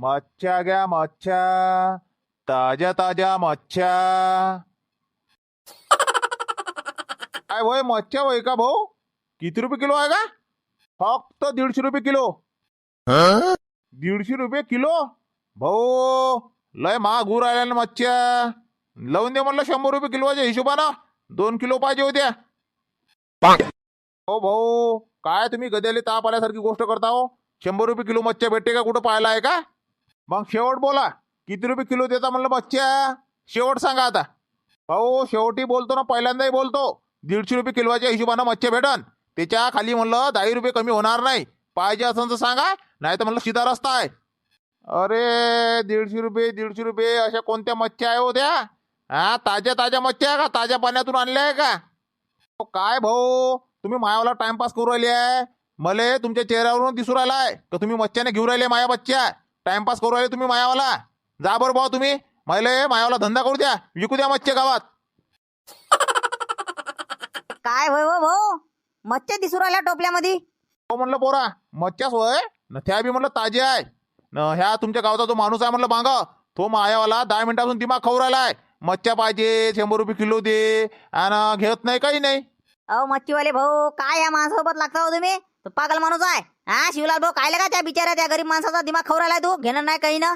मच्छ्या घ्या मच्छ्या ताज्या ताज्या मच्छ्या. काय होय मच्छ्या होय का भाऊ? किती रुपये किलो आहे का? फक्त दीडशे रुपये किलो. दीडशे रुपये किलो? भाऊ लय महाग होऊ राहिल्या ना मच्छ्या. लावून दे म्हणलं शंभर रुपये किलोच्या हिशोबानं. दोन किलो पाहिजे होत्या. हो भाऊ काय तुम्ही गद्याले ताप आल्यासारखी गोष्ट करता हो? शंभर रुपये किलो मच्छ्या भेटते का? कुठं पाहायला आहे का? मग शेवट बोला. किती रुपये किलो देता म्हणलं बच्च्या शेवट सांगा आता. भाऊ शेवटी बोलतो ना पहिल्यांदाही बोलतो. दीडशे रुपये किलोच्या हिशोबानं मच्छे भेटन. त्याच्याखाली म्हणलं दहा रुपये कमी होणार नाही. पाहिजे असं तर सांगा नाही तर म्हणलं सीधा रस्ता आहे. अरे दीडशे रुपये दीडशे रुपये अशा कोणत्या मच्छ्या आहे हो त्या? हा ताज्या ताज्या मच्छ्या आहे का? ताज्या पाण्यातून आणल्या आहे का? काय भाऊ? तुम्ही मायावाला टाइमपास करू राहिले आहे. मले तुमच्या चेहऱ्यावरून दिसू राहिलाय. का तुम्ही मच्छ्याने घेऊन राहिले माया बच्च्या? टाइमपास करू राहिले तुम्ही मायावाला. जा बरं भाऊ तुम्ही. मले मायावाला धंदा करू द्या. विकू द्या मच्छ्या गावात. काय होय हो भाऊ? मच्छ्या दिसू राहिल्या टोपल्यामध्ये. हो म्हणलं पोरा. मच्छ्याच होय. न त्या बी म्हणलं ताजे आहे. न ह्या तुमच्या गावचा जो माणूस आहे म्हणलं मांग तो मायावाला दहा मिनिटापासून दिमाग खाऊ राहिलाय. मच्छ्या पाहिजे शंभर रुपये किलो दे. आणि घेत नाही काही नाही. अहो मच्छीवाले भाऊ काय या माणसासोबत लागता हो तुम्ही? तो पागल माणूस आहे. हा शिवलाल भाऊ काय का त्या बिचाऱ्या त्या गरीब माणसाचा दिमाग खाऊ राहिलाय तू? घेणार नाही काही ना?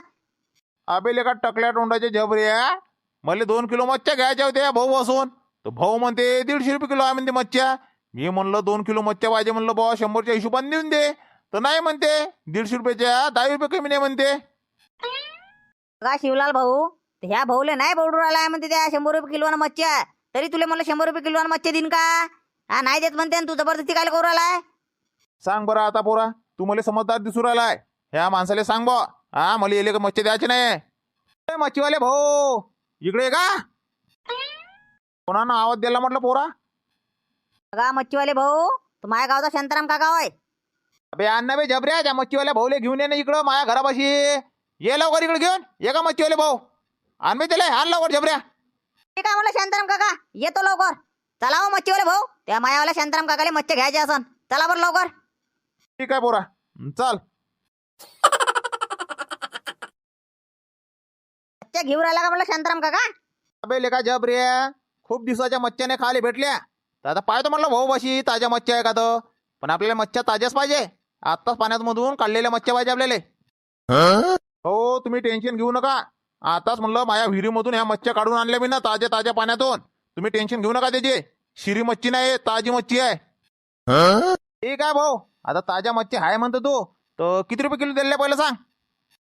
अबे लेका टकल्या तोंडाचे जबऱ्या मला दोन किलो मच्छ्या घ्यायच्या होत्या भाऊ बसून. तर भाऊ म्हणते दीडशे रुपये किलो आहे म्हणते मच्छ्या. मी म्हणलं दोन किलो मच्छ्या पाहिजे. म्हणलं भाऊ शंभरच्या हिशोबाने देऊन दे. तर नाही म्हणते दीडशे रुपयाच्या दहा रुपये कमी नाही म्हणते. का शिवलाल भाऊ? ते ह्या भाऊले नाही बोलू राहिलाय म्हणते त्या शंभर रुपये किलोनं मच्छ्या. तरी तुला म्हणलं शंभर रुपये किलोनं मच्छ्या देईन का? हा नाही देत म्हणते आणि तू जबरदस्ती काय करू राहिलाय? सांग बरं आता पोरा तू मला समजदार दिसू राहिलाय. ह्या माणसाला सांग बा. हा मला येले का मच्छी द्यायचे नाही? ए, मच्छीवाले भाऊ इकडे ये का? कोणानं आवाज दिला म्हटलं पोरा? बघा मच्छीवाले भाऊ तो माझ्या गावचा शांताराम काका होय. अबे अण्णा बे जबऱ्या त्या मच्छीवाल्या भाऊले घेऊन ये ना इकडं माझ्या घरापाशी. ये लवकर इकडे घेऊन ये का मच्छीवाले भाऊ? आण बे त्याला आण लवकर जबऱ्या. ठीक आहे म्हणलं शांताराम काका? येतो लवकर. चला हो मच्छीवाले भाऊ त्या मायावाल्या शांताराम काकाले मच्छी घ्यायचे असन. चला बरं लवकर. ठीक आहे पोरा. चल. मच्छ्या घेऊन राहिला का म्हणलं शांताराम काका? अबे लेका जबऱ्या खूप दिवसाच्या मच्छ्याने खाले भेटल्या. तर आता पाहतो म्हटलं भाऊ बशी ताज्या मच्छ्या आहे का तर पण आपल्याला मच्छ्या ताज्याच पाहिजे. आत्ताच पाण्यात मधून काढलेल्या मच्छ्या पाहिजे आपल्याला. हो तुम्ही टेन्शन घेऊ नका. आताच म्हणलं माझ्या विहिरीमधून ह्या मच्छ्या काढून आणल्या मी ना ताज्या ताज्या पाण्यातून. तुम्ही टेन्शन घेऊ नका त्याची. शिरी मच्छी नाही ताजी मच्छी आहे. ठीक आहे भाऊ. आता ताज्या मच्छी आहे म्हणतो तू. तर किती रुपये किलो दिले पहिलं सांग.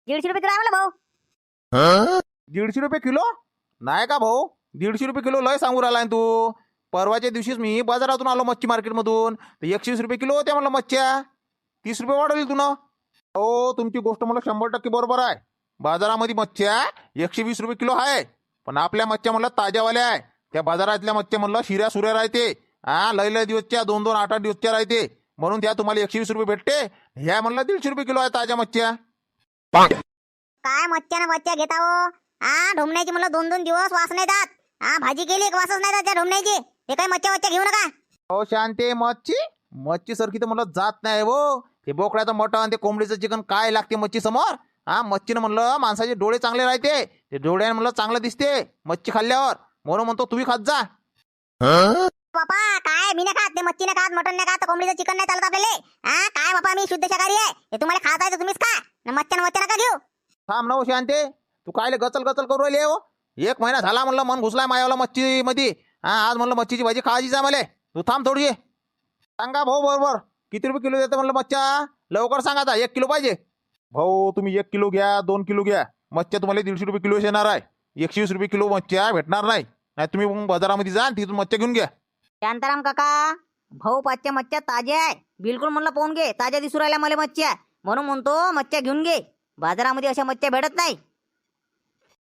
दीडशे रुपये किलो आहे म्हणलं भाऊ. दीडशे रुपये किलो? नाही का भाऊ? दीडशे रुपये किलो लय सांगू राहिला तू. परवाच्या दिवशीच मी बाजारातून आलो मच्छी मार्केटमधून. तर एकशे वीस रुपये किलो होत्या म्हणलं मच्छ्या. तीस रुपये वाढवली तू ना हो तुमची गोष्ट मला शंभर टक्के बरोबर आहे. बाजारामध्ये मच्छ्या एकशे वीस रुपये किलो आहे. पण आपल्या मच्छ्या म्हणलं ताज्यावाल्या आहे. त्या बाजारातल्या मच्छ्या म्हणलं शिऱ्या सुऱ्या राहते. हा लय लय दिवसच्या दोन दोन आठ आठ दिवसच्या राहते. म्हणून त्या तुम्हाला एकशे वीस रुपये भेटते. ह्या म्हणलं दीडशे रुपये किलो आहे ताज्या मच्छ्या. काय मच्छ्यानं मच्छ्या घेता हो? हा ढोमण्याची मला दोन दोन दिवस वास नाही जात. हा भाजी केली एक वासच नाही जात त्या ढोमण्याची. हे काय मच्छ्या मच्छ्या घेऊ नका. हो शांते मच्छी? मच्छी सारखी तर म्हणलं जात नाही हो. ते बोकड्याचं मटण ते कोंबडीचं चिकन काय लागते मच्छी समोर हा मच्छीनं म्हणलं माणसाचे डोळे चांगले राहते. ते डोळ्यानं म्हणलं चांगलं दिसते मच्छी खाल्ल्यावर. म्हणून म्हणतो तुम्ही खात जा. बापा काय? मी नाही खात ते मच्छी नाही खात मटन नाही खात कोंबडीचं चिकन नाही चालत आपल्याला. हा? काय बापा मी शुद्ध शाकाहारी आहे. हे तुम्हाला खाता आहे तर तुम्हीच खा. मच्छ्यान मच्छ्या नका घेऊ. थांब ना हो शांते तू कायले गचल गचल करू राहिले हो? एक महिना झाला म्हणलं मन घुसलाय मायावला मच्छी मध्ये हा आज म्हणलं मच्छीची भाजी खायचीच आहे मला. तू थांब थोडी सांगा भाऊ बरोबर. किती रुपये किलो देतं म्हणलं मच्छ्या? लवकर सांगा आता एक किलो पाहिजे. भाऊ तुम्ही एक किलो घ्या दोन किलो घ्या. मच्छ्या तुम्हाला दीडशे रुपये किलो येणार आहे. एकशे वीस रुपये किलो मच्छ्या भेटणार नाही. नाही तुम्ही मग बाजारामध्ये जा तिथून मच्छ्या घेऊन घ्या. शांताराम काका भाऊ पाचच्या मच्छ्या ताज्या आहे. बिलकुल म्हणलं पाहून घे ताज्या दिसू राहिल्या मला मच्छ्या म्हणून म्हणतो मच्छ्या घेऊन घे. बाजारामध्ये अशा मच्छ्या भेटत नाही.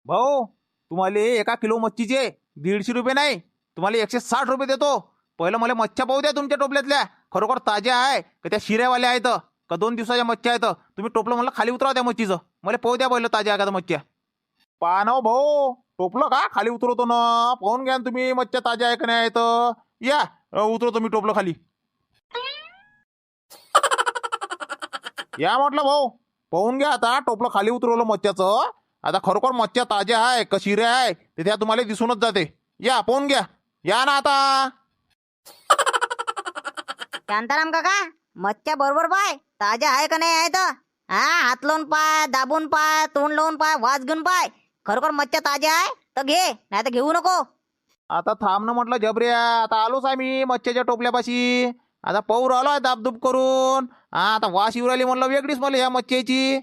भाऊ तुम्हाला एका किलो मच्छीचे दीडशे रुपये नाही तुम्हाला एकशे साठ रुपये देतो. पहिलं मला मच्छ्या पाहू द्या तुमच्या टोपल्यातल्या. खरोखर ताज्या आहे का त्या शिऱ्यावाल्या आहेत का दोन दिवसाच्या मच्छ्या आहेत. तुम्ही टोपलं म्हणलं खाली उतराव त्या मच्छीचं. मला पाहू द्या पहिलं ताज्या आहे का त्या मच्छ्या हो भाऊ टोपलं का खाली उतरवतो ना? पाहून घ्या ना तुम्ही मच्छ्या ताज्या आहे का नाही आहेत. या. अ, उतरवतो मी टोपलं खाली. या म्हटलं भाऊ. पाहून घ्या आता टोपलं खाली उतरवलं मच्छ्याचं. आता खरोखर मच्छ्या ताज्या आहे का शिऱ्या आहे ते त्या तुम्हाला दिसूनच जाते. या पाहून घ्या. या ना आता. शांताराम काका मच्छ्या बरोबर पाय. ताज्या आहे का नाही आहे तर? हा हात लावून पाय दाबून पाय तोंड लावून पाय वाज घेऊन पाय. खरोखर मच्छ्या ताज्या आहे तर घे नाही तर घेऊ नको. आता थांब ना म्हटलं जबऱ्या. आता आलोच आहे मी मच्छ्याच्या टोपल्यापाशी. आता पौर राहिलो आहे दाबदूब करून. हा आता वास येऊ राहिली म्हणलं वेगळीच मला या मच्छ्याची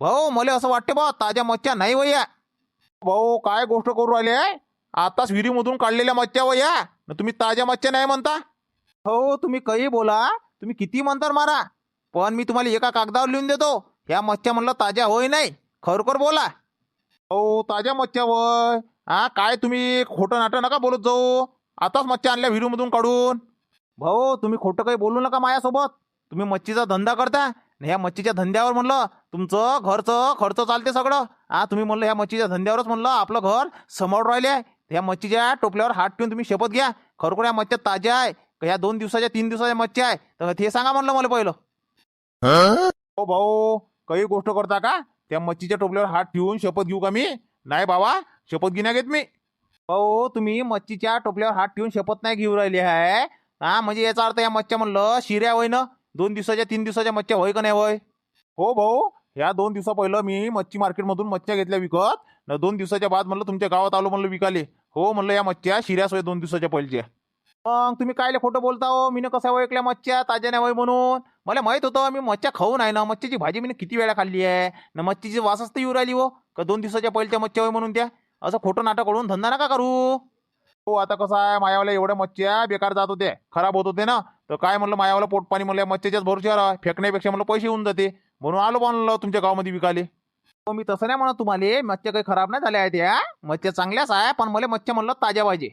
भाऊ मला असं वाटते बा ताज्या मच्छ्या नाही वया भाऊ काय गोष्ट करू राहिले? आताच विहिरीमधून काढलेल्या मच्छ्या वया न तुम्ही ताज्या मच्छ्या नाही म्हणता? हो तुम्ही काही बोला. तुम्ही किती म्हणता मारा. पण मी तुम्हाला एका कागदावर लिहून देतो. ह्या मच्छ्या म्हणलं ताज्या होय नाही. खरोखर बोला. हो ताज्या मच्छ्या वय हा काय तुम्ही खोटं नाटं नका बोलत जाऊ. आताच मच्छ्या आणल्या व्हिडिओमधून काढून. भाऊ तुम्ही खोटं काही बोलू नका माझ्यासोबत. तुम्ही मच्छीचा धंदा करता आणि ह्या मच्छीच्या धंद्यावर म्हणलं तुमचं घरचं खर्च चालते सगळं. हा तुम्ही म्हणलं ह्या मच्छीच्या धंद्यावरच म्हणलं आपलं घर समोर राहिले ह्या मच्छीच्या टोपल्यावर हात ठेवून तुम्ही शपथ घ्या. खरोखर या मच्छ्या ताज्या आहे. का ह्या दोन दिवसाच्या तीन दिवसाच्या मच्छ्या आहे? तर ते सांगा म्हणलं मला पहिलं. हो भाऊ काही गोष्ट करता का? त्या मच्छीच्या टोपल्यावर हात ठेवून शपथ घेऊ का मी? नाही बाबा शपथ घेण्या घेत मी. हो तुम्ही मच्छीच्या टोपल्यावर हात ठेवून शपथ नाही घेऊ राहिली आहे. हा म्हणजे याचा अर्थ या मच्छ्या म्हणलं शिऱ्या होय ना? दोन दिवसाच्या तीन दिवसाच्या मच्छ्या होय का नाही होय? हो भाऊ ह्या दोन दिवसा पहिलं मी मच्छी मार्केटमधून मच्छ्या घेतल्या विकत. न दोन दिवसाच्या बाद म्हणलं तुमच्या गावात आलो म्हणलं विकाले. हो म्हणलं या मच्छ्या शिऱ्याच होय दोन दिवसाच्या पहिलच्या. मग तुम्ही कायले खोटं बोलता हो? मी कसा ओळखल्या मच्छ्या? ताज्या नाही होय म्हणून? मला माहीत होतं मी मच्छ्या खाऊन आहे ना. मच्छीची भाजी मी किती वेळा खाल्ली आहे? ना मच्छीची वासच तर येऊ राहिली हो. का दोन दिवसाच्या पहिल्या मच्छ्या होय म्हणून त्या? असं खोटं नाटक करून धंदा नका करू. हो आता कसं आहे मायावाला एवढ्या मच्छ्या बेकार जात होते खराब होत होते ना. तर काय म्हणलं मायावाला पोटपाणी म्हणलं मच्छ्याच्याच भरोश्यावर फेकण्यापेक्षा म्हणलं पैसे होऊन जाते. म्हणून आलो म्हणलं तुमच्या गावामध्ये विकाले. हो मी तसं नाही म्हणत तुम्हाला. मच्छ्या काही खराब नाही झाल्या आहेत या. मच्छ्या चांगल्याच आहे पण मला मच्छ्या म्हणलं ताज्या पाहिजे.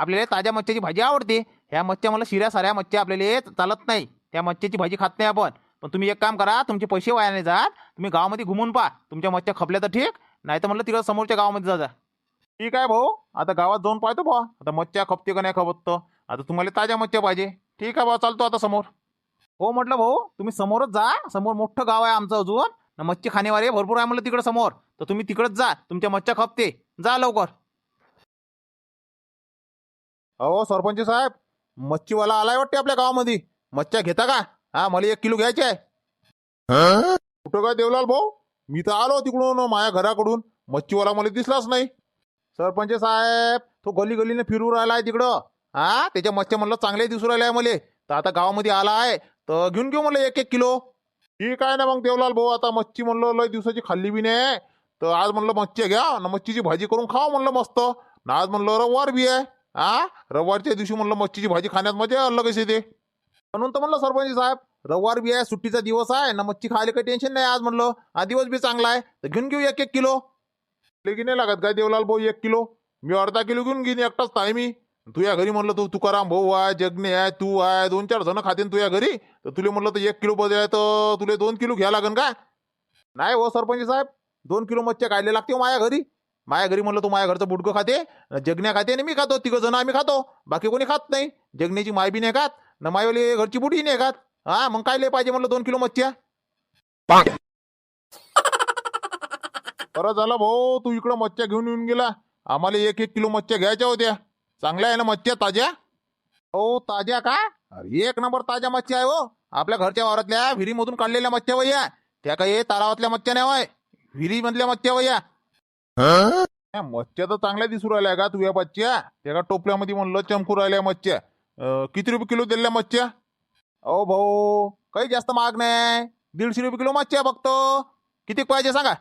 आपल्याला ताज्या मच्छ्याची भाजी आवडते. ह्या मच्छ्या मला शिऱ्या साऱ्या मच्छ्या आपल्याला चालत नाही. त्या मच्छ्याची भाजी खात नाही आपण. पण तुम्ही एक काम करा तुमचे पैसे वाया नाही जात तुम्ही गावामध्ये घुमून पहा. तुमच्या मच्छ्या खपल्या तर ठीक नाही तर म्हटलं तिकडं समोरच्या गावामध्ये जा जा. ठीक आहे भाऊ आता गावात जाऊन पाहतो भाऊ. आता मच्छ्या खपते का नाही खपत आता तुम्हाला ताज्या मच्छ्या पाहिजे. ठीक आहे भाऊ चालतो आता समोर. हो म्हटलं भाऊ तुम्ही समोरच जा. समोर मोठं गाव आहे आमचं अजून. मच्छी खाणेवाले भरपूर आहे म्हटलं तिकडं समोर. तर तुम्ही तिकडंच जा. तुमच्या मच्छ्या खपते. जा लवकर. अहो सरपंच साहेब मच्छीवाला आलाय वाटते आपल्या गावामध्ये. मच्छ्या घेता का? हा मला एक किलो घ्यायचे आहे. कुठं काय देवलाल भाऊ? मी तर आलो तिकडून माझ्या घराकडून. मच्छीवाला मला दिसलाच नाही. सरपंच साहेब तो गली गलीने फिरू राहिला आहे तिकडं. हा त्याच्या मच्छ्या म्हणलं चांगले दिसू राहिले आहे मला. तर आता गावामध्ये आला आहे तर घेऊन घेऊ म्हणलं एक एक किलो. ठीक आहे ना मग देवलाल भाऊ आता मच्छी म्हणलं लय दिवसाची खाल्ली बी नाही तर आज म्हणलं मच्छी घ्या ना मच्छीची भाजी करून खाव म्हणलं मस्त. ना आज म्हणलं रविवार बी आहे. हा रविवारच्या दिवशी म्हणलं मच्छीची भाजी खाण्यात मजा अलगच येते. म्हणून तर म्हणलं सरपंच साहेब रविवार बी आहे सुट्टीचा दिवस आहे ना मच्छी खायला काही टेन्शन नाही आज म्हणलं. हा दिवस बी चांगला आहे तर घेऊन घेऊ एक एक किलो. की नाही लागत काय देवलाल भाऊ एक किलो? मी अर्धा किलो घेऊन घेईन एकटाच आहे मी. तुझ्या घरी म्हणलं तू तुकाराम भाऊ आहे जगणे आहे तू आहे दोन चार जण खाते तुझ्या घरी. तर तुला म्हणलं तर एक किलो बदल आहे तर तुला दोन किलो घ्या लागन का नाही हो सरपंच साहेब दोन किलो मच्छ्या खायला लागते हो माझ्या घरी. माझ्या घरी म्हणलं तू माझ्या घरचं बुडकं खाते जगण्या खाते आणि मी खातो तिघं जण आम्ही खातो बाकी कोणी खात नाही. जगण्याची माय बी नाही खात ना मायवाली घरची बुडी नाही खात. हा मग काय लय पाहिजे? म्हणलं दोन किलो मच्छ्या. बरं झालं भाऊ तू इकडं मच्छ्या घेऊन येऊन गेला. आम्हाला एक एक किलो मच्छ्या घ्यायच्या होत्या. चांगल्या आहे ना मच्छ्या ताज्या? हो ताज्या का? अरे एक नंबर ताज्या मच्छ्या आहे हो. आपल्या घरच्या वावरातल्या विहिरीमधून काढलेल्या मच्छ्या वया त्या काही तलावातल्या मच्छ्या नाही होय. विहिरीमधल्या मच्छ्या वया त्या मच्छ्या तर चांगल्या दिसू राहिल्या का तुझ्या मच्छ्या त्या का टोपल्यामध्ये म्हणलं चमकू राहिल्या मच्छ्या. अं, किती रुपये किलो दिल्या मच्छ्या? अहो भाऊ काही जास्त महाग नाही. दीडशे रुपये किलो मच्छ्या बघतो किती पाहिजे सांगा?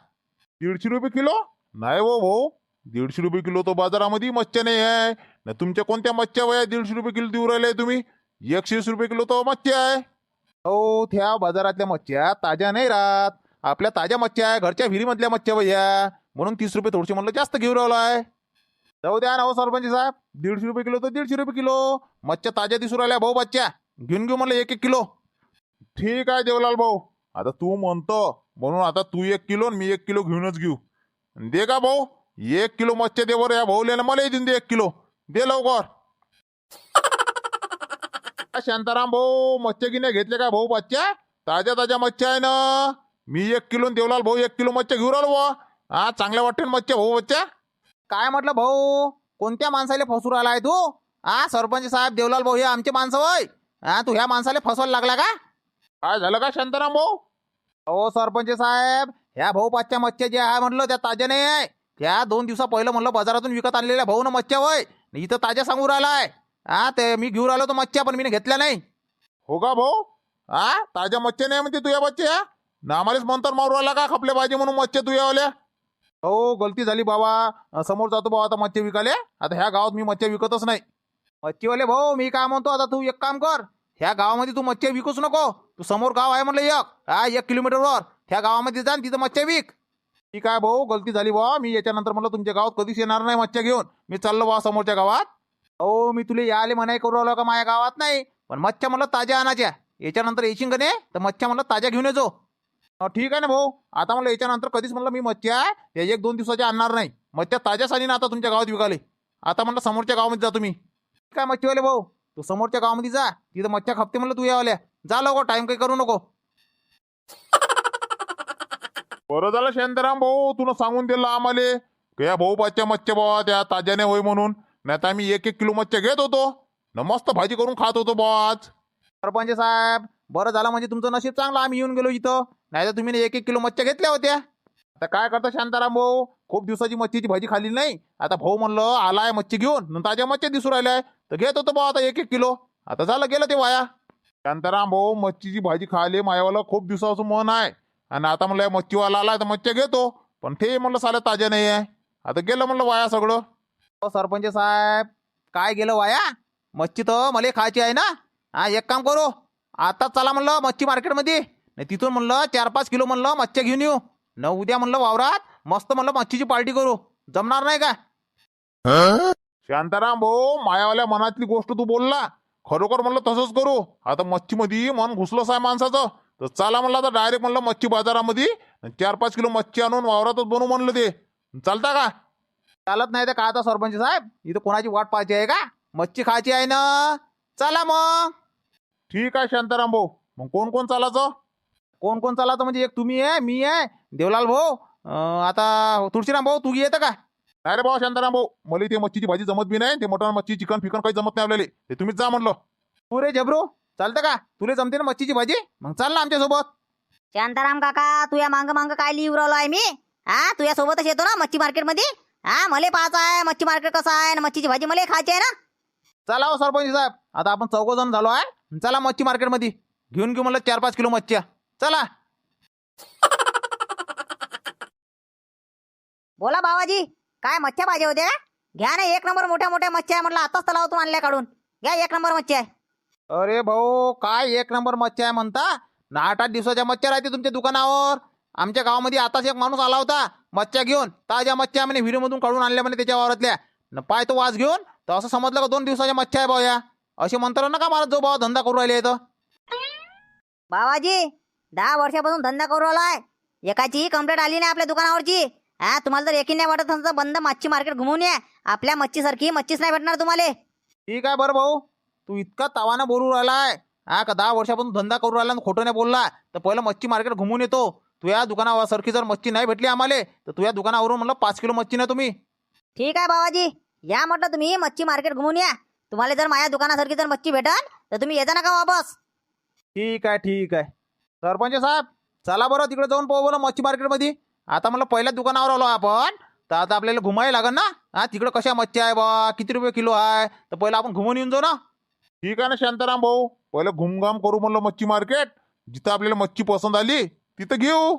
दीडशे रुपये किलो? नाही हो भाऊ दीडशे रुपये किलो तो बाजारामध्ये मच्छ्या नाही आहे. ना तुमच्या कोणत्या मच्छ्या वया दीडशे रुपये किलो देऊ राहिले तुम्ही? एकशे वीस रुपये किलो तो मच्छ्या आहे. हो त्या बाजारातल्या मच्छ्या ताज्या नाही राहत. आपल्या ताज्या मच्छ्या आहे घरच्या विहिरीमधल्या मच्छ्या भैया म्हणून तीस रुपये थोडीशी म्हणलं जास्त घेऊ राहिलो आहे. जाऊ द्या ना हो सरपंच साहेब. दीडशे रुपये किलो तर दीडशे रुपये किलो. मच्छ्या ताज्या दिसू राहिल्या भाऊ बच्च्या. घेऊन घेऊ म्हणलं एक एक किलो. ठीक आहे देवलाल भाऊ. आता तू म्हणतो म्हणून आता तू एक किलो आणि मी एक किलो घेऊनच घेऊ. दे का भाऊ? एक किलो मच्छ्या दे बरं या भाऊले ना मला देऊन दे एक किलो. दे लवकर. शांताराम भाऊ मच्छ्या गिन्या घेतले का भाऊ बच्च्या? ताज्या ताज्या मच्छ्या आहे ना. मी एक किलो देवलाल भाऊ एक किलो मच्छ्या घेऊन आलो बुवा हा चांगल्या वाटते ना मच्छ्या भाऊ मच्छ्या काय म्हटलं भाऊ? कोणत्या माणसाला फसू राहिला आहे तू? हा सरपंच साहेब देवलाल भाऊ हे आमचे माणसं होय. हा तू ह्या माणसाला फसवायला लागला का? काय झालं का शांताराम भाऊ? हो सरपंच साहेब ह्या भाऊ पाचच्या मच्छ्या ज्या आहे म्हटलं त्या ताज्या नाही आहे त्या दोन दिवसा पहिलं म्हणलं बाजारातून विकत आणलेल्या भाऊ ना मच्छ्या होय. इथं ताज्या सांगू राहिलाय. हा ते मी घेऊन आलो तो मच्छ्या पण मी घेतल्या नाही. हो का भाऊ? हा ताज्या मच्छ्या नाही म्हणते तुझ्या बच्च्या ना आम्हालाच मंतर मारू आला का खपले पाहिजे म्हणून मच्छ्या तुझ्यावाल्या हो गलती झाली बाबा. समोर जातो बाबा आता मच्छी विकाले आता ह्या गावात मी मच्छ्या विकतच नाही. मच्छीवाले भाऊ मी काय म्हणतो? आता तू एक काम कर. ह्या गावामध्ये तू मच्छी विकूच नको. तू समोर गाव आहे म्हणलं एक. हा एक किलोमीटरवर ह्या गावामध्ये जा तिथं मच्छी विक. ठीक आहे भाऊ गलती झाली बा मी याच्यानंतर म्हणलं तुमच्या गावात कधीच येणार नाही मच्छ्या घेऊन. मी चाललो बा समोरच्या गावात. हो मी तुला याले म्हणाय करू आलो का? माझ्या गावात नाही. पण मच्छ्या म्हणलं ताज्या आणायच्या. याच्यानंतर येशील का नाही? तर मच्छ्या म्हणलं ताज्या घेऊन येजो ठीक आहे ना भाऊ. आता म्हणलं याच्यानंतर कधीच म्हणलं मी मच्छ्या या एक दोन दिवसाच्या आणणार नाही. मच्छ्या ताज्याच आणि आता तुमच्या गावात विकाले. आता म्हणलं समोरच्या गावामध्ये जा तुम्ही. काय मच्छीवाले भाऊ. तू समोरच्या गावामध्ये जा. तिथं मच्छ्या खपते म्हणलं तू यावल्या. जा लवकर टाइम काही करू नको. बरं झालं शांताराम भाऊ. तुला सांगून दिलं आम्हाला. की या भाऊ पाचच्या मच्छ्या बाबा त्या ताज्याने होय म्हणून. नाही तर आम्ही एक एक किलो मच्छ्या घेत होतो. न मस्त भाजी करून खात होतो बाज सरपंच साहेब बरं झालं म्हणजे तुमचं नशीब चांगलं. आम्ही येऊन गेलो इथं. नाही तर तुम्ही एक एक किलो मच्छ्या घेतल्या होत्या. आता काय करता शांताराम भाऊ? खूप दिवसाची मच्छीची भाजी खाल्ली नाही. आता भाऊ म्हणलं आलाय मच्छी घेऊन. ताज्या मच्छ्या दिसू राहिल्या तर घेत होतो भाऊ आता एक एक किलो. आता झालं गेलं ते वाया. शांताराम भाऊ मच्छीची भाजी खाली मायावाला खूप दिवसाचं मन आहे. आणि आता म्हणलं मच्छीवाला आला तर मच्छ्या घेतो. पण ते म्हणलं साल्या ताज्या नाही आहे आता गेलं म्हणलं वाया सगळं. हो, सरपंच साहेब. काय गेलं वाया? मच्छी तर मला खायची आहे ना? हा एक काम करू. आता चला म्हणलं मच्छी मार्केटमध्ये. नाही तिथून म्हणलं चार पाच किलो म्हणलं मच्छ्या घेऊन येऊ. न उद्या म्हणलं वावरात मस्त म्हणलं मच्छीची पार्टी करू. जमणार नाही का? शांताराम भाऊ मायावाल्या मनातली गोष्ट तू बोलला. खरोखर म्हणलं तसंच करू. आता मच्छीमध्ये मन घुसलंच आहे माणसाचं. तर चला म्हणलं आता डायरेक्ट म्हणलं मच्छी बाजारामध्ये चार पाच किलो मच्छी आणून वावरातच बनवू म्हणलं ते. चालता का? चालत नाही तर काय आता सरपंच साहेब? इथं कोणाची वाट पाहायची आहे का? मच्छी खायची आहे ना? चला मग. ठीक आहे शांताराम भाऊ. मग कोण कोण चालायचं? कोण कोण चालतं म्हणजे एक तुम्ही आहे मी आहे देवलाल भाऊ अं, आता तुळशीराम भाऊ तू येतं का? नाही रे भाऊ शांताराम भाऊ मला ते मच्छीची भाजी जमत बी नाही ते मटण मच्छी चिकन फिकन काही जमत नाही आपल्याला. ते तुम्हीच जा म्हणलं. तू रे जबरू चालतं का? तुला जमते ना मच्छीची भाजी? मग चाल ना आमच्यासोबत. शांताराम काका तुया मांग मांग काय लिहू राहिलो आहे मी? हा तुया सोबतच येतो ना मच्छी मार्केटमध्ये? हा मले पाहायचं आहे मच्छी मार्केट कसं आहे आणि मच्छीची भाजी मला खायची आहे ना? चला हो सरपंच साहेब आता आपण चौघ जण झालो आहे. चला मच्छी मार्केटमध्ये. घेऊन घेऊ म्हणलं चार पाच किलो मच्छ्या. चला. बोला बाबाजी काय मच्छ्या पाहिजे होत्या? का घ्या ना एक नंबर मोठ्या मोठ्या मच्छ्या आहे म्हटलं आताच तलावातून आणल्या काढून. घ्या एक नंबर मच्छी आहे. अरे भाऊ काय एक नंबर मच्छ्या आहे म्हणता? ना आठ आठ दिवसाच्या मच्छ्या राहते तुमच्या दुकानावर. आमच्या गावामध्ये आताच एक माणूस आला होता मच्छ्या घेऊन. ताज्या मच्छ्या म्हणे व्हिडिओमधून काढून आणल्या म्हणे त्याच्या वावरातल्या. न पाय तो वाज घेऊन तर असं समजलं का दोन दिवसाच्या मच्छ्या आहे भाऊ या? असे म्हणतात नका मला जो भाऊ धंदा करू राहिले तर बाबाजी दहा वर्षापासून धंदा करू आलाय एकाचीही कंप्लेंट आली नाही आपल्या दुकानावरची. हा तुम्हाला जर एकी नाही वाटत असेल तर बंद मच्छी मार्केट घुमवून या. आपल्या मच्छीसारखी मच्छीच नाही भेटणार तुम्हाला. ठीक आहे बरं भाऊ. तू इतका तावाना बोलू राहिलाय. हा का दहा वर्षापासून धंदा करू राहिला आणि खोटं नाही बोलला तर पहिलं मच्छी मार्केट घुमून येतो. तुझ्या दुकानासारखी जर मच्छी नाही भेटली आम्हाला तर तुझ्या दुकानावरून म्हणलं पाच किलो मच्छी ना तुम्ही. ठीक आहे बाबाजी. या म्हटलं तुम्ही मच्छी मार्केट घुमून या. तुम्हाला जर माझ्या दुकानासारखी जर मच्छी भेटाल तर तुम्ही येता नका वापस. ठीक आहे ठीक आहे. सरपंच साहेब चला बरं तिकडे जाऊन पाहू बरं मच्छी मार्केटमध्ये. आता म्हणलं पहिल्या दुकानावर आलो आपण तर आता आपल्याला घुमायला लागेल ना? हा तिकडे कशा मच्छी आहे बा किती रुपये किलो आहे? तर पहिलं आपण घुमून येऊन जाऊ ना? ठीक आहे ना शांताराम भाऊ पहिलं घुमघाम करू म्हणलं मच्छी मार्केट. जिथं आपल्याला मच्छी पसंत आली तिथं घेऊ.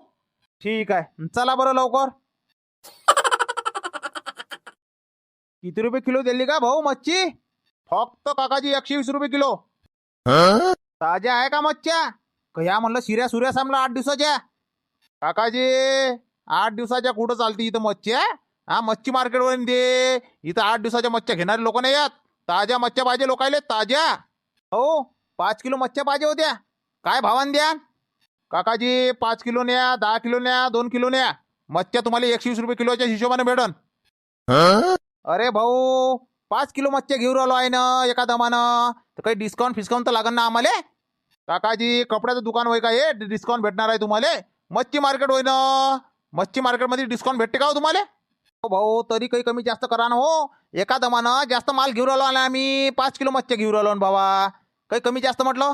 ठीक आहे. चला बरं लवकर. किती रुपये किलो दिली का भाऊ मच्छी? फक्त काकाजी एकशे वीस रुपये किलो. ताज्या आहे का मच्छ्या? का या म्हणलं शिऱ्या सुऱ्या सांगलं आठ दिवसाच्या? काकाजी आठ दिवसाच्या कुठं चालते इथं मच्छी आहे? हा मच्छी मार्केटवर दे. इथं आठ दिवसाच्या मच्छ्या घेणारे लोक नाही येत ताज्या मच्छ्या पाहिजे लोकायले ताज्या. हो पाच किलो मच्छ्या पाहिजे होत्या. काय भावान द्या? काकाजी पाच किलो न्या दहा किलो न्या दोन किलो न्या. मच्छ्या तुम्हाला एकशे वीस रुपये किलोच्या हिशोबाने भेटन. अरे भाऊ पाच किलो मच्छ्या घेऊन राहिलो आहे ना एका दमानं. तर काही डिस्काउंट फिस्काउंट तर लागन ना आम्हाला? काकाजी कपड्याचं दुकान होय का? हे डिस्काउंट भेटणार आहे तुम्हाला. मच्छी मार्केट होय ना मच्छी मार्केटमध्ये डिस्काउंट भेटते का हो तुम्हाला? हो भाऊ तरी काही कमी जास्त करा ना हो. एका दमानं जास्त माल घेऊन राहिलो आला आम्ही पाच किलो मच्छी घेऊन राहिलो ना बाबा काही कमी जास्त म्हटलं?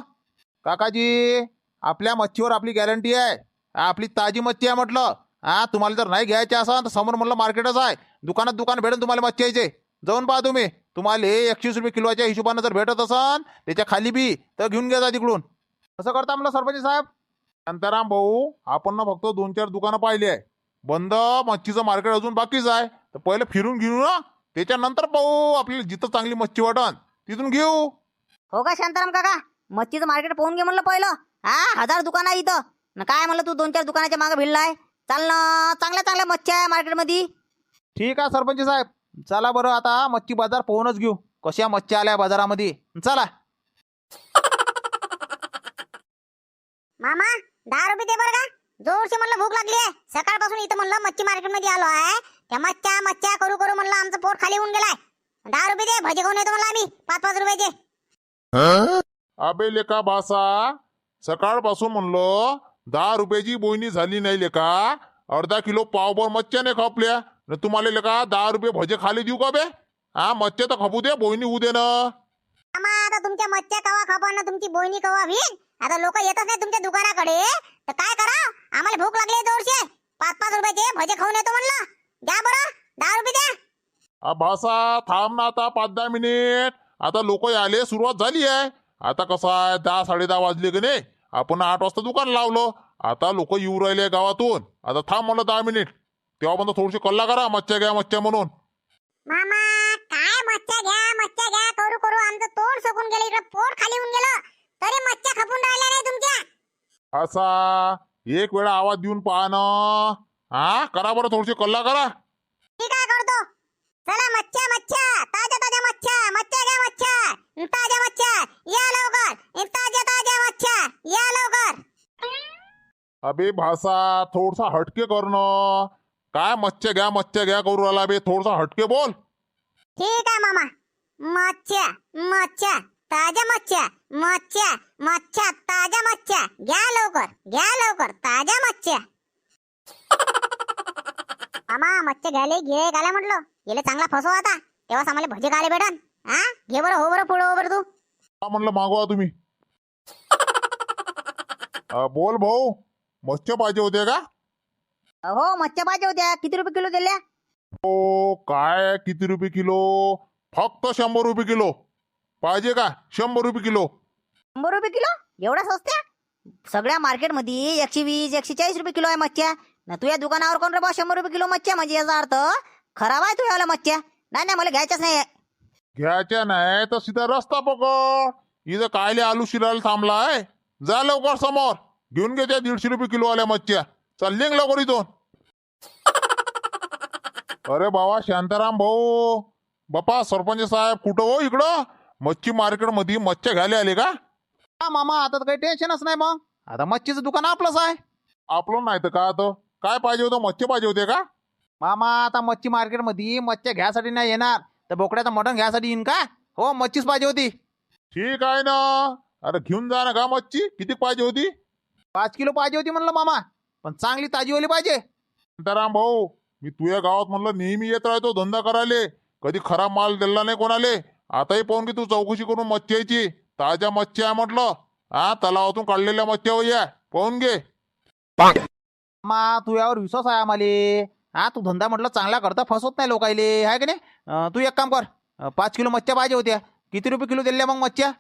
काकाजी आपल्या मच्छीवर आपली गॅरंटी आहे. आपली ताजी मच्छी आहे म्हटलं. हा तुम्हाला जर नाही घ्यायची असेल तर समोर म्हणलं मार्केटच आहे. दुकानात दुकान भेटेल तुम्हाला मच्छी यायचे. जाऊन पहा तुम्ही. तुम्हाला एकशेच रुपये किलोच्या हिशोबानं जर भेटत असन त्याच्याखाली बी तर घेऊन घ्या जा तिकडून. कसं करता म्हणलं सरपंच साहेब? शांताराम भाऊ आपण ना फक्त दोन चार दुकानं पाहिली आहे. बंद मच्छीचं मार्केट अजून बाकीच आहे. तर पहिले फिरून घेऊ ना. त्याच्यानंतर पाहू आपल्याला जिथं चांगली मच्छी वाटन तिथून घेऊ. हो का शांताराम काका? मच्छीचं मार्केट पाहून घे म्हणलं पहिलं. हा हजार दुकान आहे इथं. न काय म्हणलं तू दोन चार दुकानाच्या मागे भिडलाय? चाल ना चांगल्या चांगल्या मच्छी आहे मार्केटमध्ये. ठीक आहे सरपंच साहेब. चला बरं आता मच्छी बाजार पोहूनच घेऊ. कशा मच्छी आल्या बाजारामध्ये? चला. मामा दहा रुपये दे बरं का. जोरशी म्हणलं भूक लागली आहे. सकाळपासून इथं म्हणलं मच्छी मार्केटमध्ये आलो आहे. त्या मच्छ्या मच्छ्या करू करू म्हणलं आमचं पोट खाली होऊन गेलाय. दहा रुपये दे भजे खाऊन येतो म्हणलं आम्ही. पाच पाच रुपयाचे अबे लेका बासा सकाळपासून म्हणलं दहा रुपयाची बोयनी झाली नाही लेका. अर्धा किलो पावभर मच्छ्याने खपल्या. न तुम्हाला लेका दहा रुपये भजे खाली देऊ का बे? हा मच्छ्या तर खपू दे बोयनी होऊ दे ना. आता तुमच्या मच्छ्या कवा खपा ना तुमची बोयनी कवा होईल? आता लोक येतच नाही तुमच्या दुकानाकडे. तर काय करा? आम्हाला भूक लागली जोरशी. पाच पाच रुपयाचे भजे खाऊन येतो म्हणलं. द्या बरं दहा रुपये द्या. आ भासा थांब ना आता पाच दहा मिनिट. आता लोक आले सुरुवात झाली आहे. आता कसं आहे दहा साडे दहा वाजले की नाही? आपण आठ वाजता दुकान लावलं. आता लोक येऊ राहिले गावातून. आता थांब म्हणलं दहा मिनिट. तेव्हा पण थोडीशी कल्ला करा मच्छ्या घ्या मच्छ्या म्हणून. मामा काय मच्छ्या घ्या मच्छ्या घ्या करू करू. आमचं तोंड सुकून गेलं इकडे पोट खाली होऊन गेलं. तरी मच्छ्या खपून राहिल्या नाही तुमच्या. असा एक वेळा आवाज देऊन पहा ना. हा करा बरं थोडीशी कल्ला करा. मी काय करतो? चला मच्छ्या मच्छ्या. ताज्या ताज्या मच्छ्या. मच्छ्या घ्या मच्छ्या. ताज्या मच्छ्या. या लवकर. ताज्या ताज्या मच्छ्या. या लवकर. अबे भासा थोडसा हटके करणं काय मच्छ्या घ्या मच्छ्या घ्या करू राहिला बे. थोडसा हटके बोल. ठीक आहे मामा. मच्छ्या मच्छ्या. ताज्या मच्छ्या मच्छ्या मच्छ्या ताज्या मच्छ्या. घ्या लवकर घ्या लवकर ताज्या मच्छ्या. मामा मच्छ्या घ्यायला घे घाला म्हटलं. गेले चांगला फसव आता. तेव्हाच आम्हाला भजे खायला भेटन. हा? घे बरं हो बरं पुढं हो बरं तू. हा म्हणलं मागवा तुम्ही. अ, बोल भाऊ. मच्छ्या पाहिजे होते का? हो मच्छ्या पाहिजे होत्या. किती रुपये किलो दिल्या? हो काय किती रुपये किलो? फक्त शंभर रुपये किलो. पाहिजे का? शंभर रुपये किलो. शंभर रुपये किलो? एवढ्या स्वस्त्या? सगळ्या मार्केटमध्ये एकशे वीस एकशे चाळीस रुपये किलो आहे मच्छ्या. ना तुझ्या दुकानावर कोण रे बा शंभर रुपये किलो मच्छ्या? म्हणजे याचा अर्थ खराब आहे तुझ्यावाला मच्छ्या. नाही नाही मला घ्यायच्याच नाही घ्यायच्या नाही तर सीधा रस्ता पकड. इथं कायले आलू शिरायला थांबलाय. जा लवकर समोर. घेऊन घे त्या दीडशे रुपये किलो आल्या मच्छ्या. चल निघ लवकर इथून. अरे बाबा शांताराम भाऊ. बापा सरपंच साहेब कुठं हो इकडं? मच्छी मार्केटमध्ये मच्छ्या घ्यायला आले का? हा मामा आता तर काही टेन्शनच नाही मग. आता मच्छीचं दुकान आपलंच आहे. आपलं नाही तर का आता? काय पाहिजे होतं? मच्छी पाहिजे होते का? मामा आता मच्छी मार्केटमध्ये मच्छ्या घ्यायसाठी नाही येणार. तर बोकड्याचं मटण घ्यायसाठी येईन का? हो मच्छीच पाहिजे होती. ठीक आहे ना. अरे घेऊन जा ना का मच्छी? किती पाहिजे होती? पाच किलो पाहिजे होती म्हणलं मामा. पण चांगली ताजीवाली पाहिजे. शांताराम भाऊ मी तुझ्या गावात म्हणलं नेहमी येत राहतो धंदा करायले. कधी खराब माल दिला नाही कोणाले. आताही पाहून की तू चौकशी करून मच्छी यायची ताज्या मच्छी आहे म्हटलं. हा तलावातून काढलेल्या मच्छ्या होया पाहून घे. मा तुझ्यावर विश्वास आहे आम्हाला. हा तू धंदा म्हटलं चांगला करता फसवत नाही लोकायले. आहे की नाही? तू एक काम कर. अं, पाच किलो मच्छ्या पाहिजे होत्या. किती रुपये किलो दिल्या मग मच्छ्या?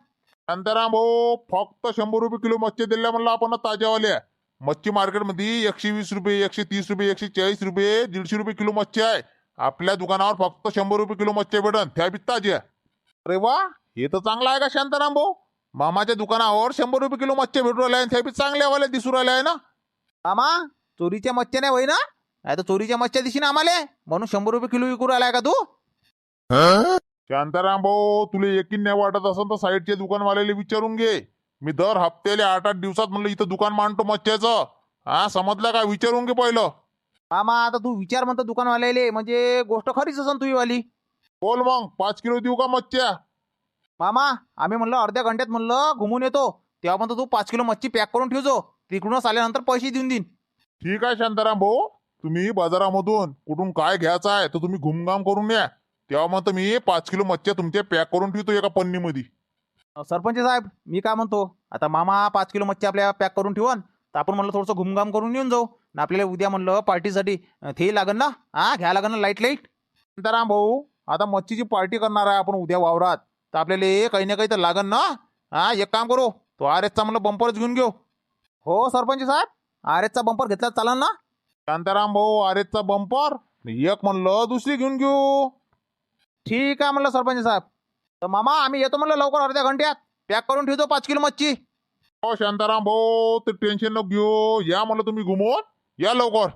शांताराम भाऊ फक्त शंभर रुपये किलो मच्छी दिल्या म्हणलं आपण ताज्यावाल्या. मच्छी मार्केटमध्ये एकशे वीस रुपये एकशे तीस रुपये एकशे चाळीस रुपये दीडशे रुपये किलो मच्छी आहे. आपल्या दुकानावर फक्त शंभर रुपये किलो मच्छी भेटन. त्या बी ताज्या. अरे वा हे तर चांगलं आहे का शांताराम भाऊ? मामाच्या दुकानावर शंभर रुपये किलो मच्छी भेटू राहिल्या आणि त्या बी चांगल्या वाल्या दिसू राहिल्या आहे ना? मामा चोरीच्या मच्छ्या नाही होई ना नाही तर चोरीच्या मच्छ्या दिशी ना आम्हाला? म्हणून शंभर रुपये किलो विकू राहिलाय का तू? शांताराम भाऊ तुला एकीन नाही वाटत असेल तर साईडच्या दुकानवाल्याला विचारून घे. मी दर हप्त्याले आठ आठ दिवसात म्हणलं इथं दुकान मांडतो मच्छ्याचं. हा समजलं का? विचारून घे पहिलं. मामा आता तू विचार म्हणतो दुकानवाल्याले म्हणजे गोष्ट खरीच असन तुझी वाली बोल मग पाच किलो देऊ का मच्छ्या? मामा आम्ही म्हणलं अर्ध्या घंट्यात म्हणलं घुमून येतो. तेव्हा म्हणतो तू पाच किलो मच्छी पॅक करून ठेवजो तिकडूनच आल्यानंतर पैसे देऊन देईन. ठीक आहे शांताराम भाऊ. तुम्ही बाजारामधून कुठून काय घ्यायचं आहे तर तुम्ही घुमघाम करून या. तेव्हा मग मी पाच किलो मच्छ्या तुमच्या पॅक करून ठेवतो एका पन्नीमध्ये. सरपंच साहेब मी काय म्हणतो? आता मामा पाच किलो मच्छी आपल्या पॅक करून ठेवून. तर आपण म्हणलं थोडंसं घुमघाम करून येऊन जाऊ. आणि आपल्याला उद्या म्हणलं पार्टीसाठी ते लागन ना? हा घ्या लागन ना लाइट लाइट शांताराम भाऊ आता मच्छीची पार्टी करणार आहे आपण उद्या वावरात. तर आपल्याला काही ना काही तर लागन ना? हा एक काम करू. तो आर एसचा म्हणलं बंपरच घेऊन घेऊ. हो सरपंच साहेब? आर एसचा बंपर घेतला चालन ना? शांताराम भाऊ आरेचा बंपर एक म्हणलं दुसरी घेऊन घेऊ. ठीक आहे म्हणलं सरपंच साहेब. तर मामा आम्ही येतो म्हणलं लवकर अर्ध्या घंट्यात. पॅक करून ठेवतो पाच किलो मच्छी. हो शांताराम भाऊ ते टेन्शन नको घेऊ. या म्हणलं तुम्ही घुमवून या लवकर.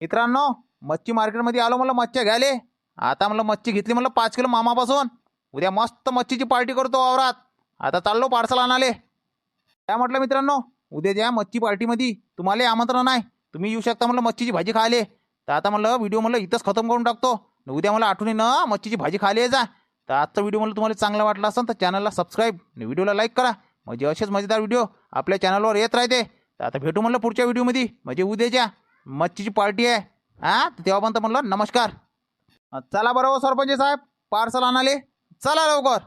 मित्रांनो मच्छी मार्केटमध्ये आलो म्हणलं मच्छ्या घ्यायले. आता म्हणलं मच्छी घेतली म्हणलं पाच किलो मामापासून. उद्या मस्त मच्छीची पार्टी करतो वावरात. आता चाललो पार्सल आणाले काय म्हटलं मित्रांनो उद्या द्या मच्छी पार्टीमध्ये. तुम्हाला आमंत्रण आहे. तुम्ही येऊ शकता म्हणलं मच्छीची भाजी खायले. तर आता म्हणलं व्हिडिओ म्हणलं इथंच खतम करून टाकतो. उद्या मला आठवणीनं मच्छीची भाजी खायला जा. तर आजचा व्हिडिओ मला तुम्हाला चांगला वाटला असेल तर चॅनलला सबस्क्राईब आणि व्हिडिओला लाईक करा. म्हणजे असेच मजेदार व्हिडिओ आपल्या चॅनलवर येत राहते. तर आता भेटू म्हणलं पुढच्या व्हिडिओमध्ये म्हणजे उद्याच्या मच्छीची पार्टी आहे. हा तर तेव्हापर्यंत म्हणलं नमस्कार. चला बरोबर सरपंच साहेब पार्सल आणाले. चला लवकर.